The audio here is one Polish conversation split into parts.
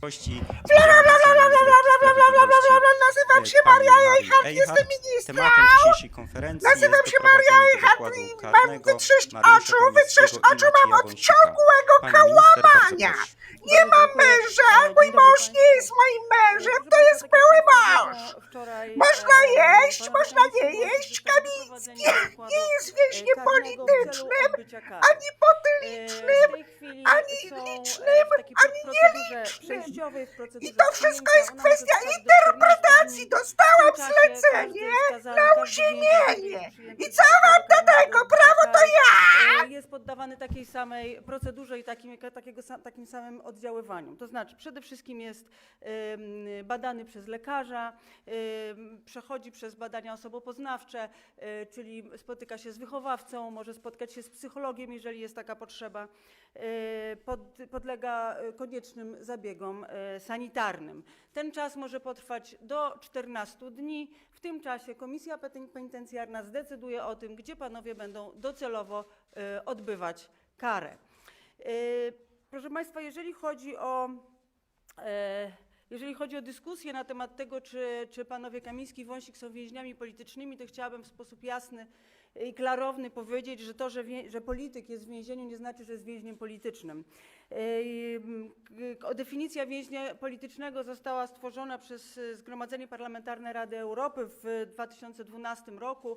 Kości. Bla, bla, bla, bla, bla, bla, bla, bla, bla, bla, bla, bla, bla, Nazywam się Maria Eichhardt, jestem ministrem. Tematem dzisiejszej konferencji Nazywam się Maria Eichhardt i mam Mariusza oczu, i oczu mam od ciągłego kałamania. Nie mam męża, a mój mąż nie jest moim mężem, to jest były mąż. Można jeść, można nie jeść, Kamiński nie jest więźniem politycznym, ani potylicznym, ani licznym, ani nielicznym. I to wszystko jest kwestia interpretacji. Dostałam zlecenie na uziemienie. I co mam do tego? Samej procedurze i takim, takiego, takim samym oddziaływaniu. To znaczy, przede wszystkim jest badany przez lekarza, przechodzi przez badania osobopoznawcze, e, czyli spotyka się z wychowawcą, może spotkać się z psychologiem, jeżeli jest taka potrzeba. E, Pod, podlega e, koniecznym zabiegom sanitarnym. Ten czas może potrwać do 14 dni. W tym czasie Komisja Penitencjarna zdecyduje o tym, gdzie panowie będą docelowo odbywać karę. E, Proszę Państwa, jeżeli chodzi o E, Jeżeli chodzi o dyskusję na temat tego, czy, czy panowie Kamiński i Wąsik są więźniami politycznymi, to chciałabym w sposób jasny i klarowny powiedzieć, że to, że, że polityk jest w więzieniu, nie znaczy, że jest więźniem politycznym. E, Definicja więźnia politycznego została stworzona przez Zgromadzenie Parlamentarne Rady Europy w 2012 roku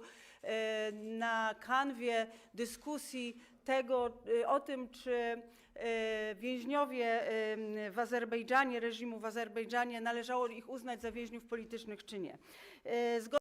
na kanwie dyskusji tego, e, o tym, czy e, więźniowie em, w Azerbejdżanie, reżimu w Azerbejdżanie, należało ich uznać za więźniów politycznych czy nie.